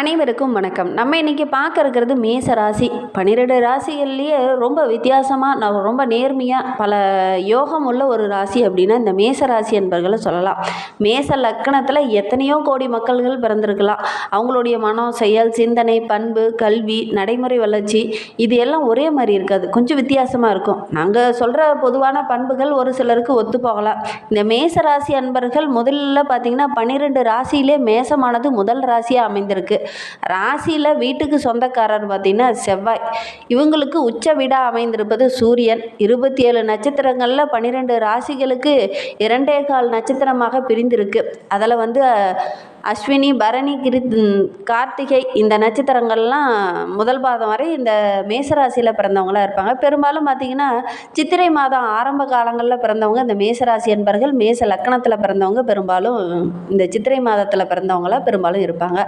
அனைவருக்கும் வணக்கம். நம்ம இன்றைக்கி பார்க்க இருக்கிறது மேச ராசி. பன்னிரெண்டு ராசிகள்லேயே ரொம்ப வித்தியாசமாக நான் ரொம்ப நேர்மையாக பல யோகம் உள்ள ஒரு ராசி அப்படின்னா இந்த மேச ராசி என்பர்களை சொல்லலாம். மேச லக்கணத்தில் எத்தனையோ கோடி மக்கள்கள் பிறந்திருக்கலாம். அவங்களுடைய மனம் செயல் சிந்தனை பண்பு கல்வி நடைமுறை வளர்ச்சி இது எல்லாம் ஒரே மாதிரி இருக்காது. கொஞ்சம் வித்தியாசமாக இருக்கும். நாங்கள் சொல்கிற பொதுவான பண்புகள் ஒரு சிலருக்கு ஒத்து போகலாம். இந்த மேச ராசி அன்பர்கள் முதல்ல பார்த்தீங்கன்னா பன்னிரெண்டு ராசியிலே மேசமானது முதல் ராசியாக அமைந்திருக்கு. ராசியில் வீட்டுக்கு சொந்தக்காரர் பார்த்திங்கன்னா செவ்வாய். இவங்களுக்கு உச்ச வீடாக அமைந்திருப்பது சூரியன். இருபத்தி ஏழு நட்சத்திரங்களில் பன்னிரெண்டு ராசிகளுக்கு இரண்டே கால் நட்சத்திரமாக பிரிந்திருக்கு. அதில் வந்து அஸ்வினி பரணி கிரி கார்த்திகை இந்த நட்சத்திரங்கள்லாம் முதல் பாதம் வரை இந்த மேசராசியில் பிறந்தவங்களாக இருப்பாங்க. பெரும்பாலும் பார்த்திங்கன்னா சித்திரை மாதம் ஆரம்ப காலங்களில் பிறந்தவங்க இந்த மேசராசி என்பர்கள். மேச லக்கணத்தில் பிறந்தவங்க பெரும்பாலும் இந்த சித்திரை மாதத்தில் பிறந்தவங்களாக பெரும்பாலும் இருப்பாங்க.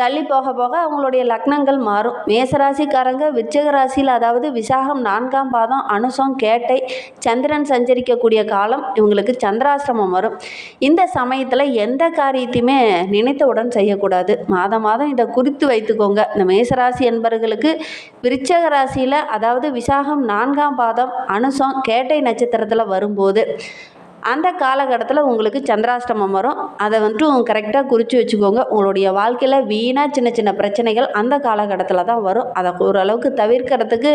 தள்ளி போக போக அவங்களுடைய லக்னங்கள் மாறும். மேசராசிக்காரங்க விருச்சிக ராசியில் அதாவது விசாகம் நான்காம் பாதம் அனுசம் கேட்டை சந்திரன் சஞ்சரிக்கக்கூடிய காலம் இவங்களுக்கு சந்திராசிரமம் வரும். இந்த சமயத்தில் எந்த காரியத்தையுமே நினைத்தவுடன் செய்யக்கூடாது. மாதம் மாதம் இதை குறித்து வைத்துக்கோங்க. இந்த மேசராசி என்பவர்களுக்கு விருச்சக ராசியில் அதாவது விசாகம் நான்காம் பாதம் அனுசம் கேட்டை நட்சத்திரத்தில் வரும்போது அந்த காலகட்டத்தில் உங்களுக்கு சந்திராஷ்டமம் வரும். அதை வந்துட்டு கரெக்டாக குறித்து வச்சுக்கோங்க. உங்களுடைய வாழ்க்கையில் வீணாக சின்ன சின்ன பிரச்சனைகள் அந்த காலகட்டத்தில் தான் வரும். அதை ஓரளவுக்கு தவிர்க்கிறதுக்கு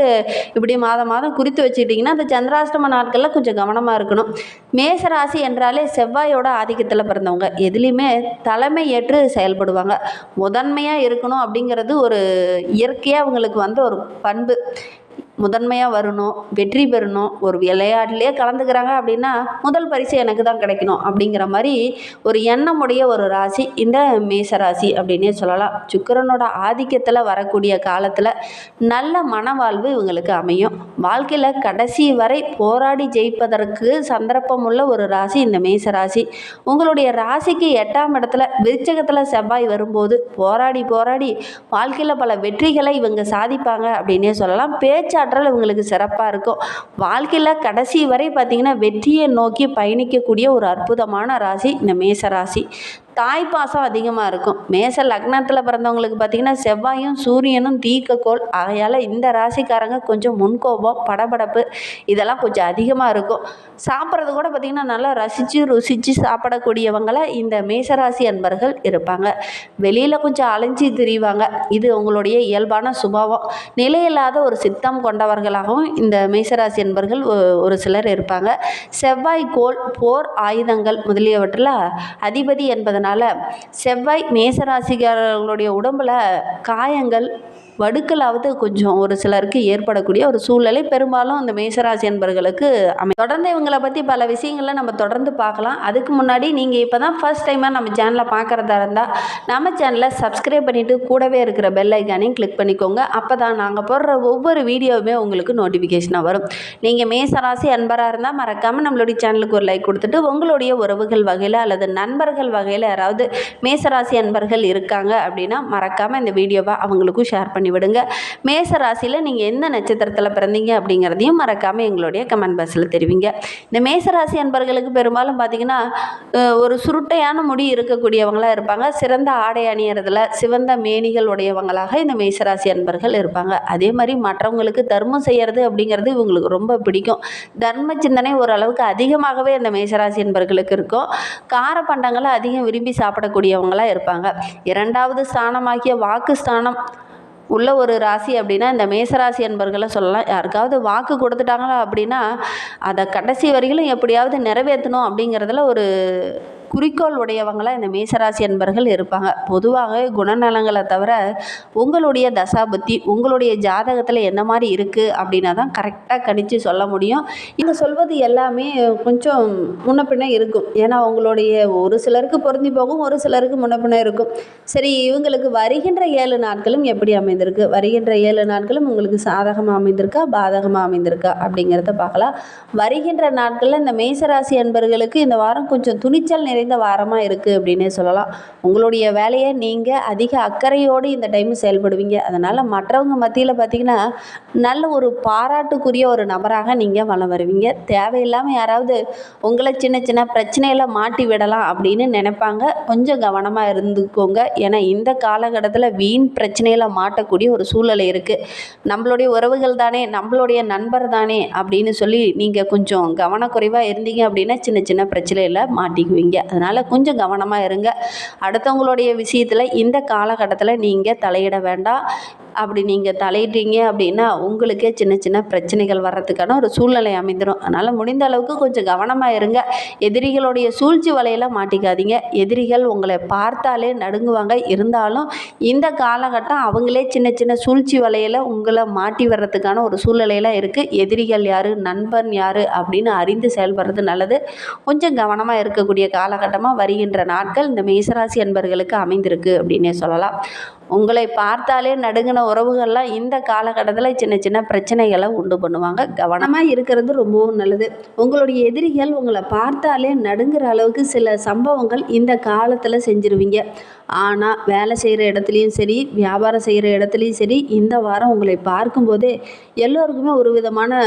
இப்படி மாதம் மாதம் குறித்து வச்சுக்கிட்டிங்கன்னா அந்த சந்திராஷ்டம நாட்களில் கொஞ்சம் கவனமாக இருக்கணும். மேசராசி என்றாலே செவ்வாயோட ஆதிக்கத்தில் பிறந்தவங்க. எதுலேயுமே தலைமை ஏற்று செயல்படுவாங்க. முதன்மையாக இருக்கணும் அப்படிங்கிறது ஒரு இயற்கையாக அவங்களுக்கு வந்த ஒரு பண்பு. முதன்மையாக வரணும் வெற்றி பெறணும் ஒரு விளையாட்டிலே கலந்துக்கிறாங்க அப்படின்னா முதல் பரிசு எனக்கு தான் கிடைக்கணும் அப்படிங்கிற மாதிரி ஒரு எண்ணமுடைய ஒரு ராசி இந்த மேச ராசி அப்படின்னே சொல்லலாம். சுக்கிரனோட ஆதிக்கத்தில் வரக்கூடிய காலத்தில் நல்ல மனவாழ்வு இவங்களுக்கு அமையும். வாழ்க்கையில் கடைசி வரை போராடி ஜெயிப்பதற்கு சந்தர்ப்பம் உள்ள ஒரு ராசி இந்த மேச ராசி உங்களுடைய ராசிக்கு எட்டாம் இடத்துல விருச்சகத்தில் செவ்வாய் வரும்போது போராடி போராடி வாழ்க்கையில் பல வெற்றிகளை இவங்க சாதிப்பாங்க அப்படின்னே சொல்லலாம். பேச்சாற்றல் இவங்களுக்கு சிறப்பாக இருக்கும். வாழ்க்கையில் கடைசி வரை பார்த்திங்கன்னா வெற்றியை நோக்கி பயணிக்கக்கூடிய ஒரு அற்புதமான ராசி இந்த மேச ராசி தாய் பாசம் அதிகமாக இருக்கும். மேச லக்னத்தில் பிறந்தவங்களுக்கு பார்த்திங்கன்னா செவ்வாயும் சூரியனும் தீக்கக்கோள் ஆகையால் இந்த ராசிக்காரங்க கொஞ்சம் முன்கோபம் படபடப்பு இதெல்லாம் கொஞ்சம் அதிகமாக இருக்கும். சாப்பிட்றது கூட பார்த்திங்கன்னா நல்லா ரசித்து ருசித்து சாப்பிடக்கூடியவங்களாக இந்த மேசராசி அன்பர்கள் இருப்பாங்க. வெளியில் கொஞ்சம் அலைஞ்சி திரிவாங்க. இது உங்களுடைய இயல்பான சுபாவம். நிலையில்லாத ஒரு சித்தம் கொண்டவர்களாகவும் இந்த மேசராசி அன்பர்கள் ஒரு சிலர் இருப்பாங்க. செவ்வாய் கோள் போர் ஆயுதங்கள் முதலியவற்றில் அதிபதி என்பதனால் செவ்வாய் மேசராசிக்காரர்களுடைய உடம்பில் காயங்கள் வடுக்கலாவது கொஞ்சம் ஒரு சிலருக்கு ஏற்படக்கூடிய ஒரு சூழ்நிலை. பெரும்பாலும் அந்த மேசராசி என்பர்களுக்கு அமை தொடர்ந்து இவங்களை பற்றி பல விஷயங்களை நம்ம தொடர்ந்து பார்க்கலாம். அதுக்கு முன்னாடி நீங்கள் இப்போ தான் ஃபர்ஸ்ட் டைமாக நம்ம சேனலை பார்க்குறதா இருந்தால் நம்ம சேனலை சப்ஸ்கிரைப் பண்ணிவிட்டு கூடவே இருக்கிற பெல் ஐக்கானையும் கிளிக் பண்ணிக்கோங்க. அப்போ தான் நாங்கள் போடுற ஒவ்வொரு வீடியோவுமே உங்களுக்கு நோட்டிஃபிகேஷனாக வரும். நீங்கள் மேசராசி அன்பராக இருந்தால் மறக்காமல் நம்மளுடைய சேனலுக்கு ஒரு லைக் கொடுத்துட்டு உங்களுடைய உறவுகள் வகையில் அல்லது நண்பர்கள் வகையில் யாராவது மேசராசி அன்பர்கள் இருக்காங்க அப்படின்னா மறக்காமல் இந்த வீடியோவை அவங்களுக்கும் ஷேர் பண்ணி விடுங்க மேச ராசியில் நீங்கள் எந்த நட்சத்திரத்தில் பிறந்தீங்க அப்படிங்கிறதையும் மறக்காமல் எங்களுடைய கமெண்ட் பாக்ஸில் தெரிவிங்க. இந்த மேச ராசி அன்பர்களுக்கு பெரும்பாலும் பார்த்திங்கன்னா ஒரு சுருட்டையான முடி இருக்கக்கூடியவங்களாக இருப்பாங்க. சிறந்த ஆடை அணியறதுல சிவந்த மேனிகள் உடையவங்களாக இந்த மேசராசி அன்பர்கள் இருப்பாங்க. அதே மாதிரி மற்றவங்களுக்கு தர்மம் செய்கிறது அப்படிங்கிறது இவங்களுக்கு ரொம்ப பிடிக்கும். தர்ம சிந்தனை ஓரளவுக்கு அதிகமாகவே அந்த மேசராசி என்பர்களுக்கு இருக்கும். கார பண்டங்களை அதிகம் விரும்பி சாப்பிடக்கூடியவங்களாக இருப்பாங்க. இரண்டாவது ஸ்தானமாகிய வாக்கு ஸ்தானம் உள்ள ஒரு ராசி அப்படின்னா இந்த மேசராசி என்பர்களை சொல்லலாம். யாருக்காவது வாக்கு கொடுத்துட்டாங்களா அப்படின்னா அதை கடைசி வரையிலும் எப்படியாவது நிறைவேற்றணும் அப்படிங்கிறதுல ஒரு குறிக்கோள் உடையவங்களாக இந்த மேசராசி அன்பர்கள் இருப்பாங்க. பொதுவாக குணநலங்களை தவிர உங்களுடைய தசாபுத்தி உங்களுடைய ஜாதகத்தில் என்ன மாதிரி இருக்குது அப்படின்னா தான் கரெக்டாக கணித்து சொல்ல முடியும். இங்கே சொல்வது எல்லாமே கொஞ்சம் முன்ன பின்ன இருக்கும். ஏன்னா உங்களுடைய ஒரு சிலருக்கு பொருந்தி போகும் ஒரு சிலருக்கு முன்ன பின்ன இருக்கும். சரி இவங்களுக்கு வருகின்ற ஏழு நாட்களும் எப்படி அமைந்திருக்கு? வருகின்ற ஏழு நாட்களும் உங்களுக்கு சாதகமாக அமைந்திருக்கா பாதகமாக அமைந்திருக்கா அப்படிங்கிறத பார்க்கலாம். வருகின்ற நாட்களில் இந்த மேசராசி அன்பர்களுக்கு இந்த வாரம் கொஞ்சம் துணிச்சல் நிறைந்த நிறைந்த வாரமாக இருக்குது அப்படின்னே சொல்லலாம். உங்களுடைய வேலையை நீங்கள் அதிக அக்கறையோடு இந்த டைம் செயல்படுவீங்க. அதனால் மற்றவங்க மத்தியில் பார்த்தீங்கன்னா நல்ல ஒரு பாராட்டுக்குரிய ஒரு நபராக நீங்கள் வளம் வருவீங்க. தேவையில்லாமல் யாராவது உங்களை சின்ன சின்ன பிரச்சனையில் மாட்டி விடலாம் அப்படின்னு நினைப்பாங்க. கொஞ்சம் கவனமாக இருந்துக்கோங்க. ஏன்னா இந்த காலகட்டத்தில் வீண் பிரச்சனையில் மாட்டக்கூடிய ஒரு சூழல் இருக்குது நம்மளுடைய உறவுகள் தானே நம்மளுடைய நண்பர் தானே அப்படின்னு சொல்லி நீங்கள் கொஞ்சம் கவனக்குறைவாக இருந்தீங்க அப்படின்னா சின்ன சின்ன பிரச்சனையில் மாட்டிக்குவீங்க. அதனால் கொஞ்சம் கவனமாக இருங்க. அடுத்தவங்களுடைய விஷயத்தில் இந்த காலகட்டத்தில் நீங்கள் தலையிட வேண்டாம். அப்படி நீங்கள் தலையிட்டீங்க அப்படின்னா உங்களுக்கே சின்ன சின்ன பிரச்சனைகள் வர்றதுக்கான ஒரு சூழ்நிலை அமைந்துடும் அதனால் முடிந்த அளவுக்கு கொஞ்சம் கவனமாக இருங்க. எதிரிகளுடைய சூழ்ச்சி வலையில் மாட்டிக்காதீங்க. எதிரிகள் உங்களை பார்த்தாலே நடுங்குவாங்க. இருந்தாலும் இந்த காலகட்டம் அவங்களே சின்ன சின்ன சூழ்ச்சி வலையில் உங்களை மாட்டி வர்றதுக்கான ஒரு சூழ்நிலையெல்லாம் இருக்குது எதிரிகள் யார்? நண்பன் யார்? அப்படின்னு அறிந்து செயல்படுறது நல்லது. கொஞ்சம் கவனமாக இருக்கக்கூடிய காலகட்டமாக வருகின்ற நாட்கள் இந்த மேசராசி அன்பர்களுக்கு அமைந்திருக்கு அப்படின்னே சொல்லலாம். உங்களை பார்த்தாலே நடுங்கின உறவுகள்லாம் இந்த காலகட்டத்தில் சின்ன சின்ன பிரச்சனைகளை உண்டு பண்ணுவாங்க. கவனமாக இருக்கிறது ரொம்பவும் நல்லது. உங்களுடைய எதிரிகள் உங்களை பார்த்தாலே நடுங்கிற அளவுக்கு சில சம்பவங்கள் இந்த காலத்தில் செஞ்சுருவீங்க. ஆனால் வேலை செய்கிற இடத்துலையும் சரி வியாபாரம் செய்கிற இடத்துலையும் சரி இந்த வாரம் உங்களை பார்க்கும்போதே எல்லோருக்குமே ஒரு விதமான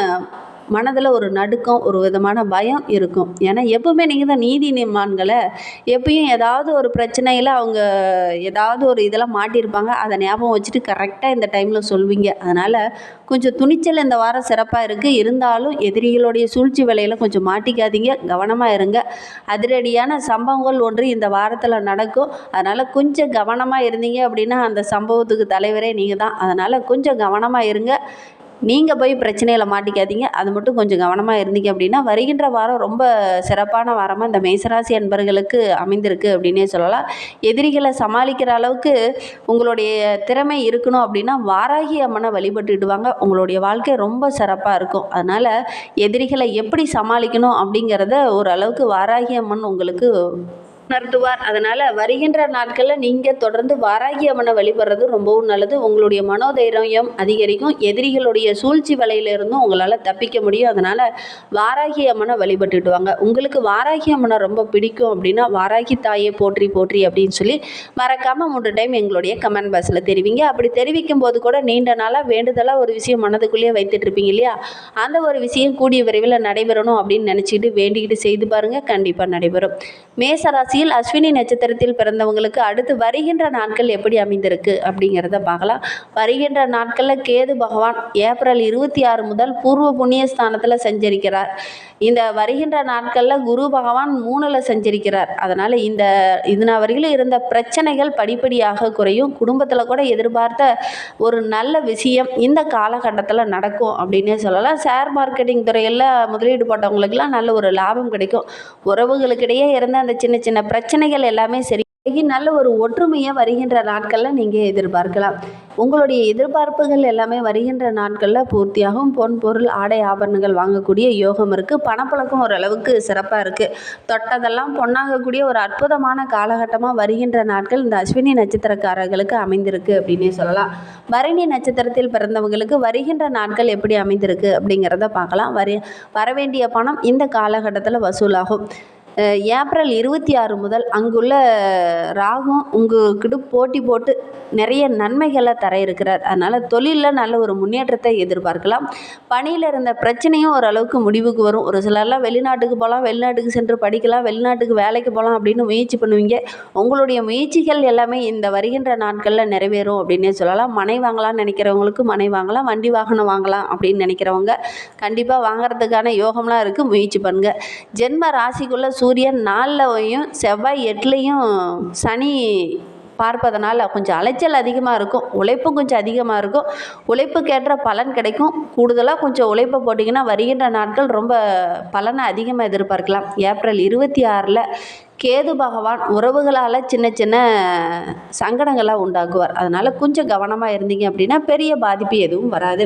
மனதில் ஒரு நடுக்கம் ஒரு விதமான பயம் இருக்கும். ஏன்னா எப்பவுமே நீங்கள் தான் நீதி நீதிமான்களை எப்பயும் ஏதாவது ஒரு பிரச்சனையில் அவங்க ஏதாவது ஒரு இதெல்லாம் மாட்டியிருப்பாங்க. அதை ஞாபகம் வச்சுட்டு கரெக்டாக இந்த டைமில் சொல்வீங்க. அதனால் கொஞ்சம் துணிச்சல் இந்த வாரம் சிறப்பாக இருக்குது இருந்தாலும் எதிரிகளுடைய சூழ்ச்சி வேலையில் கொஞ்சம் மாட்டிக்காதீங்க. கவனமாக இருங்க. அதிரடியான சம்பவங்கள் ஒன்று இந்த வாரத்தில் நடக்கும். அதனால் கொஞ்சம் கவனமாக இருந்தீங்க அப்படின்னா அந்த சம்பவத்துக்கு தலைவரே நீங்கள் தான் அதனால் கொஞ்சம் கவனமாக இருங்க. நீங்கள் போய் பிரச்சனையில் மாட்டிக்காதீங்க. அது மட்டும் கொஞ்சம் கவனமாக இருந்தீங்க அப்படின்னா வருகின்ற வாரம் ரொம்ப சிறப்பான வாரமாக இந்த மேசராசி அன்பர்களுக்கு அமைந்திருக்கு அப்படின்னே சொல்லலாம். எதிரிகளை சமாளிக்கிற அளவுக்கு உங்களுடைய திறமை இருக்கணும் அப்படின்னா வாராகி அம்மனை வழிபட்டுடுவாங்க உங்களுடைய வாழ்க்கை ரொம்ப சிறப்பாக இருக்கும். அதனால் எதிரிகளை எப்படி சமாளிக்கணும் அப்படிங்கிறத ஓரளவுக்கு வாராகி அம்மன் உங்களுக்கு உணர்த்துவார் அதனால் வருகின்ற நாட்களில் நீங்கள் தொடர்ந்து வாராகி அம்மனை வழிபடுறது ரொம்பவும் நல்லது. உங்களுடைய மனோதைரியம் அதிகரிக்கும். எதிரிகளுடைய சூழ்ச்சி வலையிலிருந்தும் உங்களால் தப்பிக்க முடியும். அதனால் வாராகி அம்மனை வழிபட்டுட்டு வாங்க உங்களுக்கு வாராகி அம்மனை ரொம்ப பிடிக்கும் அப்படின்னா வாராகி தாயை போற்றி போற்றி அப்படின்னு சொல்லி மறக்காமல் மூன்று டைம் எங்களுடைய கமெண்ட் பாக்ஸில் தெரிவிங்க. அப்படி தெரிவிக்கும் போது கூட நீண்ட நாளாக வேண்டுதலாக ஒரு விஷயம் மனதுக்குள்ளேயே வைத்துட்டு இருப்பீங்க இல்லையா? அந்த ஒரு விஷயம் கூடிய விரைவில் நடைபெறணும் அப்படின்னு நினச்சிக்கிட்டு வேண்டிக்கிட்டு செய்து பாருங்கள் கண்டிப்பாக நடைபெறும். ராசியில் அஸ்வினி நட்சத்திரத்தில் பிறந்தவங்களுக்கு அடுத்து வருகின்ற நாட்கள் எப்படி அமைந்திருக்கு அப்படிங்கிறத பார்க்கலாம். வருகின்ற நாட்களில் கேது பகவான் ஏப்ரல் இருபத்தி ஆறு முதல் பூர்வ புண்ணிய ஸ்தானத்தில் சஞ்சரிக்கிறார். இந்த வருகின்ற நாட்களில் குரு பகவான் மூணில் சஞ்சரிக்கிறார். அதனால் இந்த இதுனா வரையிலும் இருந்த பிரச்சனைகள் படிப்படியாக குறையும். குடும்பத்தில் கூட எதிர்பார்த்த ஒரு நல்ல விஷயம் இந்த காலகட்டத்தில் நடக்கும் அப்படின்னே சொல்லலாம். ஷேர் மார்க்கெட்டிங் துறையில் முதலீடு போட்டவங்களுக்கெல்லாம் நல்ல ஒரு லாபம் கிடைக்கும். உறவுகளுக்கிடையே இருந்த அந்த சின்ன சின்ன பிரச்சனைகள் எல்லாமே சரி. நல்ல ஒரு ஒற்றுமையை வருகின்ற நாட்களில் நீங்கள் எதிர்பார்க்கலாம். உங்களுடைய எதிர்பார்ப்புகள் எல்லாமே வருகின்ற நாட்களில் பூர்த்தியாகும். பொன் பொருள் ஆடை ஆபரணங்கள் வாங்கக்கூடிய யோகம் இருக்குது பணப்பழக்கம் ஓரளவுக்கு சிறப்பாக இருக்குது தொட்டதெல்லாம் பொன்னாகக்கூடிய ஒரு அற்புதமான காலகட்டமாக வருகின்ற நாட்கள் இந்த அஸ்வினி நட்சத்திரக்காரர்களுக்கு அமைந்திருக்கு அப்படின்னே சொல்லலாம். பரணி நட்சத்திரத்தில் பிறந்தவங்களுக்கு வருகின்ற நாட்கள் எப்படி அமைந்திருக்கு அப்படிங்கிறத பார்க்கலாம். வர வரவேண்டிய பணம் இந்த காலகட்டத்தில் வசூலாகும். ஏப்ரல் இருபத்தி ஆறு முதல் அங்குள்ள ராகும் உங்ககிட்ட போட்டி போட்டு நிறைய நன்மைகளை தர இருக்கிறார். அதனால் தொழிலில் நல்ல ஒரு முன்னேற்றத்தை எதிர்பார்க்கலாம். பணியில் இருந்த பிரச்சனையும் ஓரளவுக்கு முடிவுக்கு வரும். ஒரு சிலர்லாம் வெளிநாட்டுக்கு போகலாம் வெளிநாட்டுக்கு சென்று படிக்கலாம் வெளிநாட்டுக்கு வேலைக்கு போகலாம் அப்படின்னு முயற்சி பண்ணுவீங்க. உங்களுடைய முயற்சிகள் எல்லாமே இந்த வருகின்ற நாட்களில் நிறைவேறும் அப்படின்னே சொல்லலாம். மனை வாங்கலாம்னு நினைக்கிறவங்களுக்கு மனை வாங்கலாம் வண்டி வாகனம் வாங்கலாம் அப்படின்னு நினைக்கிறவங்க கண்டிப்பாக வாங்குறதுக்கான யோகம்லாம் இருக்குது முயற்சி பண்ணுங்கள் ஜென்ம ராசிக்குள்ளே சூரியன் நாலுலையும் செவ்வாய் எட்டுலையும் சனி பார்ப்பதனால் கொஞ்சம் அலைச்சல் அதிகமாக இருக்கும். உழைப்பும் கொஞ்சம் அதிகமாக இருக்கும். உழைப்புக்கேற்ற பலன் கிடைக்கும். கூடுதலாக கொஞ்சம் உழைப்பை போட்டிங்கன்னா வருகின்ற நாட்கள் ரொம்ப பலனை அதிகமாக எதிர்பார்க்கலாம். ஏப்ரல் இருபத்தி ஆறில் கேது பகவான் உறவுகளால் சின்ன சின்ன சங்கடங்களாக உண்டாக்குவார் அதனால் கொஞ்சம் கவனமாக இருந்தீங்க அப்படின்னா பெரிய பாதிப்பு எதுவும் வராது.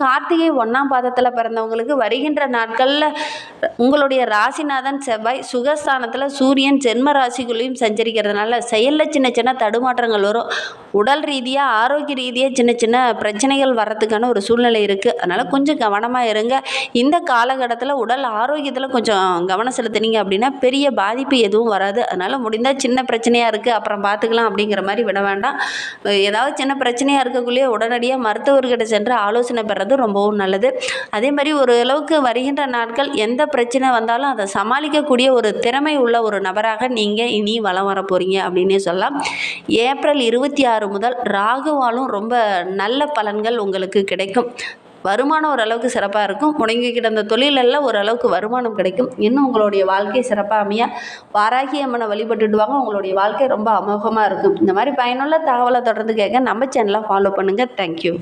கார்த்திகை ஒன்றாம் பாதத்தில் பிறந்தவங்களுக்கு வருகின்ற நாட்களில் உங்களுடைய ராசிநாதன் செவ்வாய் சுகஸ்தானத்தில் சூரியன் ஜென்ம ராசிக்குள்ளேயும் சஞ்சரிக்கிறதுனால செயலில் சின்ன சின்ன தடுமாற்றங்கள் வரும். உடல் ரீதியாக ஆரோக்கிய ரீதியாக சின்ன சின்ன பிரச்சனைகள் வர்றதுக்கான ஒரு சூழ்நிலை இருக்குது அதனால் கொஞ்சம் கவனமாக இருங்க. இந்த காலகட்டத்தில் உடல் ஆரோக்கியத்தில் கொஞ்சம் கவனம் செலுத்துனீங்க அப்படின்னா பெரிய பாதிப்பு எதுவும் வராது. அதனால் முடிந்தால் சின்ன பிரச்சனையாக இருக்குது அப்புறம் பார்த்துக்கலாம் அப்படிங்கிற மாதிரி விட வேண்டாம். ஏதாவது சின்ன பிரச்சனையாக இருக்கக்குள்ளேயே உடனடியாக மருத்துவர்கிட்ட சென்று ஆலோசனை பெறது ரொம்பவும் நல்லது. அதே மாதிரி ஒரு அளவுக்கு வருகின்ற நாட்கள் எந்த பிரச்சனை வந்தாலும் அதை சமாளிக்கக்கூடிய ஒரு திறமை உள்ள ஒரு நபராக நீங்கள் இனி வலம் வர போகிறீங்க அப்படின்னே சொல்லலாம். ஏப்ரல் இருபத்தி ஆறு முதல் ராகுவாலும் ரொம்ப நல்ல பலன்கள் உங்களுக்கு கிடைக்கும். வருமானம் ஓரளவுக்கு சிறப்பாக இருக்கும். முடங்கி கிடந்த தொழிலெல்லாம் ஓரளவுக்கு வருமானம் கிடைக்கும். இன்னும் உங்களுடைய வாழ்க்கை சிறப்பாக அமைய வாராகி அம்மனை வழிபட்டுடுவாங்க. உங்களுடைய வாழ்க்கை ரொம்ப அமோகமாக இருக்கும். இந்த மாதிரி பயனுள்ள தகவலை தொடர்ந்து கேட்க நம்ம சேனலை ஃபாலோ பண்ணுங்கள் தேங்க்யூ